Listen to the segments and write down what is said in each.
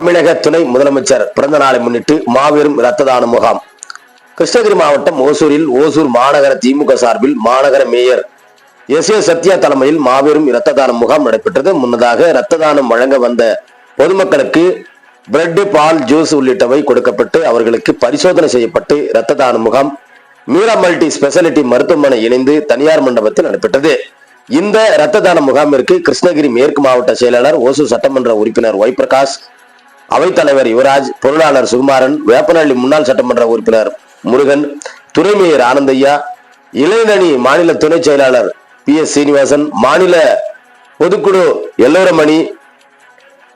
தமிழக துணை முதலமைச்சர் பிறந்த நாளை முன்னிட்டு மாபெரும் இரத்த தான முகாம். கிருஷ்ணகிரி மாவட்டம் ஓசூரில் ஓசூர் மாநகர திமுக சார்பில் மாநகர மேயர் எஸ் ஏ சத்யா தலைமையில் மாபெரும் இரத்த தான முகாம் நடைபெற்றது. முன்னதாக இரத்த தானம் வழங்க வந்த பொதுமக்களுக்கு பிரெட் பால் ஜூஸ் உள்ளிட்டவை கொடுக்கப்பட்டு அவர்களுக்கு பரிசோதனை செய்யப்பட்டு இரத்த தான முகாம் மீரா மல்டி ஸ்பெஷாலிட்டி மருத்துவமனை இணைந்து தனியார் மண்டபத்தில் நடைபெற்றது. இந்த இரத்த தான முகாமிற்கு கிருஷ்ணகிரி மேற்கு மாவட்ட செயலாளர் ஓசூர் சட்டமன்ற உறுப்பினர் ஒய் பிரகாஷ் அவைத்தலைவர் யுவராஜ் பொருளாளர் சுகுமாரன் வேப்பனஹள்ளி முன்னாள் சட்டமன்ற உறுப்பினர் முருகன் துணை மேயர் ஆனந்தையா இளைஞரணி மாநில துணை செயலாளர் பி. எஸ். சீனிவாசன் மாநில பொதுக்குழு எல்லோரமணி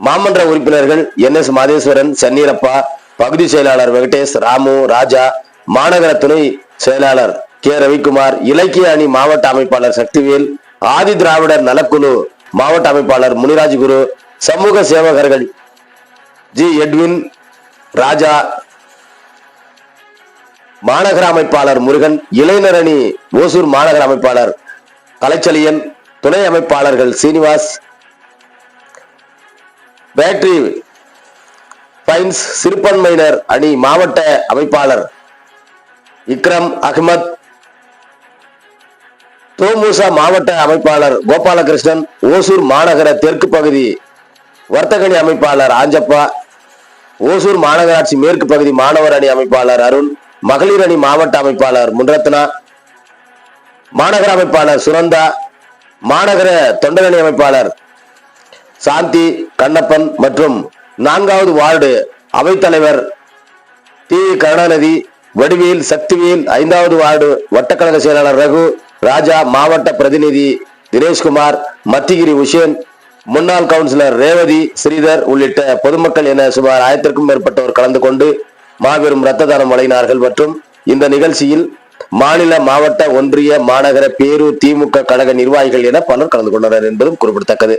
மாமன்ற உறுப்பினர்கள் என். எஸ். மாதேஸ்வரன் சென்னீரப்பா பகுதி செயலாளர் வெங்கடேஷ் ராமு ராஜா மாநகர துணை செயலாளர் கே. ரவிக்குமார் இலக்கிய அணி மாவட்ட அமைப்பாளர் சக்திவேல் ஆதி திராவிடர் நலக்குழு மாவட்ட அமைப்பாளர் முனிராஜ் குரு சமூக சேவகர்கள் ஜி எட்வின் ராஜா மாநகர அமைப்பாளர் முருகன் இளைஞரணி ஓசூர் மாநகர அமைப்பாளர் கலைச்சலியன் துணை அமைப்பாளர்கள் சீனிவாஸ் பேட்டரி பைன்ஸ் சிறுபான்மையினர் அணி மாவட்ட அமைப்பாளர் இக்ரம் அகமத் தோமுசா மாவட்ட அமைப்பாளர் கோபாலகிருஷ்ணன் ஓசூர் மாநகர தெற்கு பகுதி வர்த்தகணி அமைப்பாளர் ஆஞ்சப்பா ஓசூர் மாநகராட்சி மேற்கு பகுதி மாணவர் அணி அமைப்பாளர் அருண் மகளிர் அணி மாவட்ட அமைப்பாளர் முன்ரத்னா மாநகர அமைப்பாளர் சுரந்தா மாநகர தொண்டரணி அமைப்பாளர் சாந்தி கண்ணப்பன் மற்றும் நான்காவது வார்டு அவைத்தலைவர் டி. கருணாநிதி வடிவேல் சக்திவேல் ஐந்தாவது வார்டு வட்டக்கழக செயலாளர் ரகு ராஜா மாவட்ட பிரதிநிதி தினேஷ்குமார் மத்திகிரி உஷேன் முன்னாள் கவுன்சிலர் ரேவதி ஸ்ரீதர் உள்ளிட்ட பொதுமக்கள் என சுமார் ஆயிரத்திற்கும் மேற்பட்டோர் கலந்து கொண்டு மாபெரும் இரத்த தானம் வழங்கினார்கள் மற்றும் இந்த நிகழ்ச்சியில் மாநில மாவட்ட ஒன்றிய மாநகர பேரூர் திமுக கழக நிர்வாகிகள் என பலர் கலந்து கொண்டனர் என்பதும் குறிப்பிடத்தக்கது.